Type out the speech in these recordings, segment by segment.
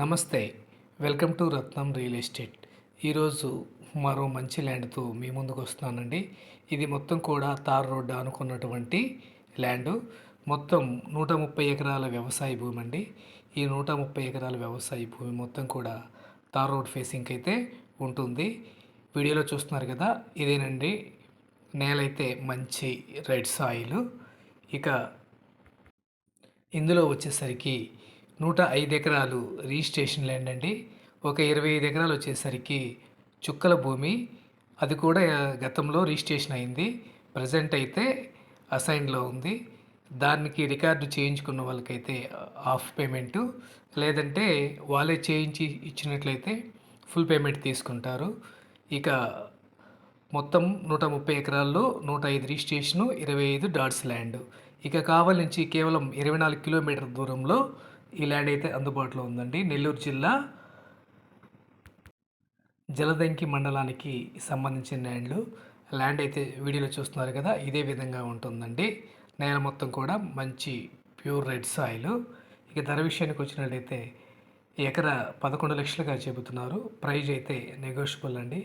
నమస్తే welcome to Ratnam real estate. ఈరోజు మరో మంచి ల్యాండ్తో మీ ముందుకు వస్తున్నానండి. ఇది మొత్తం కూడా తార్ రోడ్డు అనుకున్నటువంటి ల్యాండ్. మొత్తం నూట ముప్పై ఎకరాల వ్యవసాయ భూమి అండి. ఈ నూట ముప్పై ఎకరాల వ్యవసాయ భూమి మొత్తం కూడా తార్ రోడ్ ఫేసింగ్ అయితే ఉంటుంది. వీడియోలో చూస్తున్నారు కదా ఇదేనండి. నేలైతే మంచి రెడ్ సాయిల్. ఇక ఇందులో వచ్చేసరికి నూట ఐదు ఎకరాలు రిజిస్ట్రేషన్ ల్యాండ్ అండి ఒక ఇరవై ఐదు ఎకరాలు వచ్చేసరికి చుక్కల భూమి అది కూడా గతంలో రిజిస్ట్రేషన్ అయింది ప్రజెంట్ అయితే అసైన్లో ఉంది. దానికి రికార్డు చేయించుకున్న వాళ్ళకైతే హాఫ్ పేమెంటు లేదంటే వాళ్ళే చేయించి ఇచ్చినట్లయితే ఫుల్ పేమెంట్ తీసుకుంటారు. ఇక మొత్తం నూట ముప్పై ఎకరాల్లో నూట ఐదు రిజిస్ట్రేషను ఇరవై ఐదు డాట్స్ ల్యాండ్. ఇక కావలి నుంచి కేవలం ఇరవై నాలుగు కిలోమీటర్ దూరంలో ఈ ల్యాండ్ అయితే అందుబాటులో ఉందండి. నెల్లూరు జిల్లా జలదంకి మండలానికి సంబంధించిన ల్యాండ్లు. ల్యాండ్ అయితే వీడియోలో చూస్తున్నారు కదా ఇదే విధంగా ఉంటుందండి. నేల మొత్తం కూడా మంచి ప్యూర్ రెడ్ సాయిల్. ఇక ధర విషయానికి వచ్చినట్లయితే ఎకరా పదకొండు లక్షలుగా చెబుతున్నారు. ప్రైజ్ అయితే నెగోషియబుల్ అండి.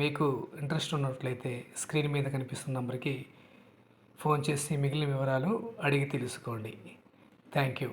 మీకు ఇంట్రెస్ట్ ఉన్నట్లయితే స్క్రీన్ మీద కనిపిస్తున్న నెంబర్కి ఫోన్ చేసి మిగిలిన వివరాలు అడిగి తెలుసుకోండి. Thank you.